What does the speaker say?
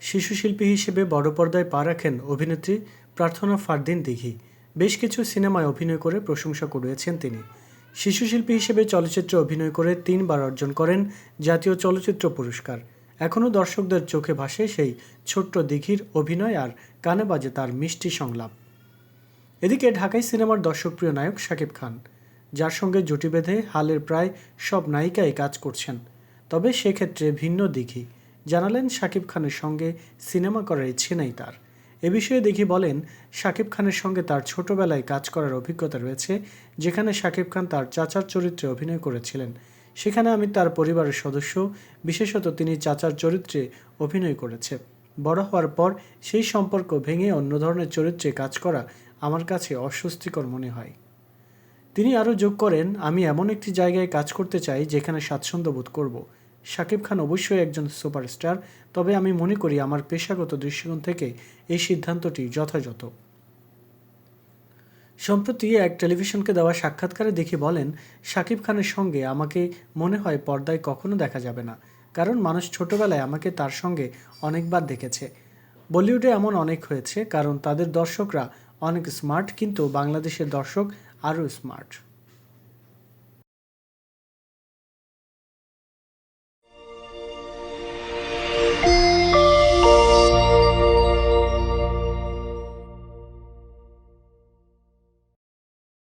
শিশু শিল্পী হিসেবে বড় পর্দায় পা রাখেন অভিনেত্রী প্রার্থনা ফারদিন দিঘি। বেশ কিছু সিনেমায় অভিনয় করে প্রশংসা কুড়িয়েছেন তিনি। শিশু শিল্পী হিসেবে চলচ্চিত্রে অভিনয় করে তিনবার অর্জন করেন জাতীয় চলচ্চিত্র পুরস্কার। এখনও দর্শকদের চোখে ভাসে সেই ছোট্ট দিঘির অভিনয় আর কানে বাজে তার মিষ্টি সংলাপ। এদিকে ঢাকাই সিনেমার দর্শকপ্রিয় নায়ক শাকিব খান, যার সঙ্গে জুটি বেঁধে হালের প্রায় সব নায়িকাই কাজ করছেন। তবে সেক্ষেত্রে ভিন্ন দিঘি। জানালেন শাকিব খানের সঙ্গে সিনেমা করার ইচ্ছে নেই তার। এ বিষয়ে দেখি বলেন, শাকিব খানের সঙ্গে তার ছোটবেলায় কাজ করার অভিজ্ঞতা রয়েছে, যেখানে শাকিব খান তার চাচার চরিত্রে অভিনয় করেছিলেন। সেখানে আমি তার পরিবারের সদস্য, বিশেষত তিনি চাচার চরিত্রে অভিনয় করেছে। বড় হওয়ার পর সেই সম্পর্ক ভেঙে অন্য ধরনের চরিত্রে কাজ করা আমার কাছে অস্বস্তিকর মনে হয়। তিনি আরও যোগ করেন, আমি এমন একটি জায়গায় কাজ করতে চাই যেখানে স্বাচ্ছন্দ্য বোধ করব। শাকিব খান অবশ্যই একজন সুপারস্টার, তবে আমি মনে করি আমার পেশাগত দৃষ্টিকোণ থেকে এই সিদ্ধান্তটি যথাযথ। সম্প্রতি এক টেলিভিশনকে দেওয়া সাক্ষাৎকারে দেখে বলেন, শাকিব খানের সঙ্গে আমাকে মনে হয় পর্দায় কখনো দেখা যাবে না, কারণ মানুষ ছোটবেলায় আমাকে তার সঙ্গে অনেকবার দেখেছে। বলিউডে এমন অনেক হয়েছে, কারণ তাদের দর্শকরা অনেক স্মার্ট, কিন্তু বাংলাদেশের দর্শক আরও স্মার্ট।